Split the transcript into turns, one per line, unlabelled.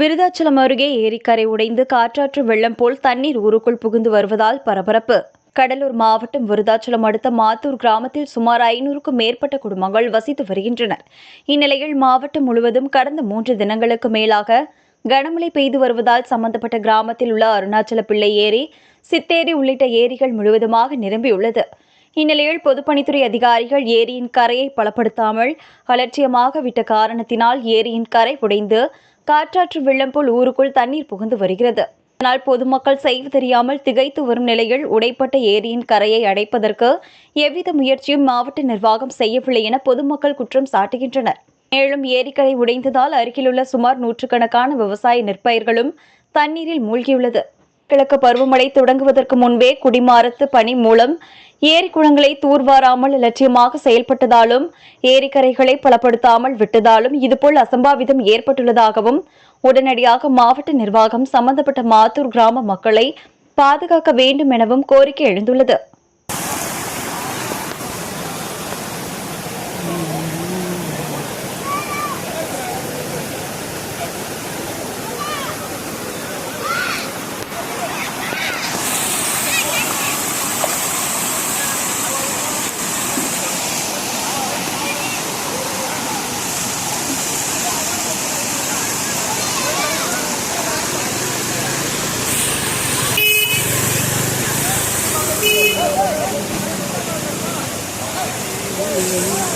விருதாச்சலம் அருகே ஏரிக்கரை உடைந்து காற்றாற்று வெள்ளம் போல் தண்ணீர் ஊருக்குள் புகுந்து வருவதால் பரபரப்பு. கடலூர் மாவட்டம் விருதாச்சலம் அடுத்த மாத்தூர் கிராமத்தில் சுமார் ஐநூறுக்கும் மேற்பட்ட குடும்பங்கள் வசித்து வருகின்றனர். இந்நிலையில் மாவட்டம் முழுவதும் கடந்த மூன்று தினங்களுக்கு மேலாக கனமழை பெய்து வருவதால் சம்பந்தப்பட்ட கிராமத்தில் உள்ள அருணாச்சல பிள்ளை ஏரி சித்தேரி உள்ளிட்ட ஏரிகள் முழுவதுமாக நிரம்பியுள்ளது. இந்நிலையில் பொதுப்பணித்துறை அதிகாரிகள் ஏரியின் கரையை பலப்படுத்தாமல் அலட்சியமாக விட்ட காரணத்தினால் ஏரியின் கரை உடைந்து காற்றாற்று வெள்ளம் போல் ஊருக்குள் தண்ணீர் புகுந்து வருகிறது. ஆனால் பொதுமக்கள் செய்வு தெரியாமல் திகைத்து வரும் நிலையில் உடைப்பட்ட ஏரியின் கரையை அடைப்பதற்கு எவ்வித முயற்சியும் மாவட்ட நிர்வாகம் செய்யவில்லை என பொதுமக்கள் குற்றம் சாட்டுகின்றனர். மேலும் ஏரிக்கரை உடைந்ததால் அருகிலுள்ள சுமார் நூற்றுக்கணக்கான விவசாய நெற்பயிர்களும் தண்ணீரில் மூழ்கியுள்ளது. கிழக்கு பருவமழை தொடங்குவதற்கு முன்பே குடிமாரத்து பணி மூலம் ஏரி குளங்களை தூர்வாராமல் இலட்சியமாக செயல்பட்டதாலும் ஏரிக்கரைகளை பலப்படுத்தாமல் விட்டதாலும் இதுபோல் அசம்பாவிதம் ஏற்பட்டுள்ளதாகவும் உடனடியாக மாவட்ட நிர்வாகம் சம்பந்தப்பட்ட மாத்தூர் கிராம மக்களை பாதுகாக்க வேண்டும் எனவும் கோரிக்கை எழுந்துள்ளது. Ayan.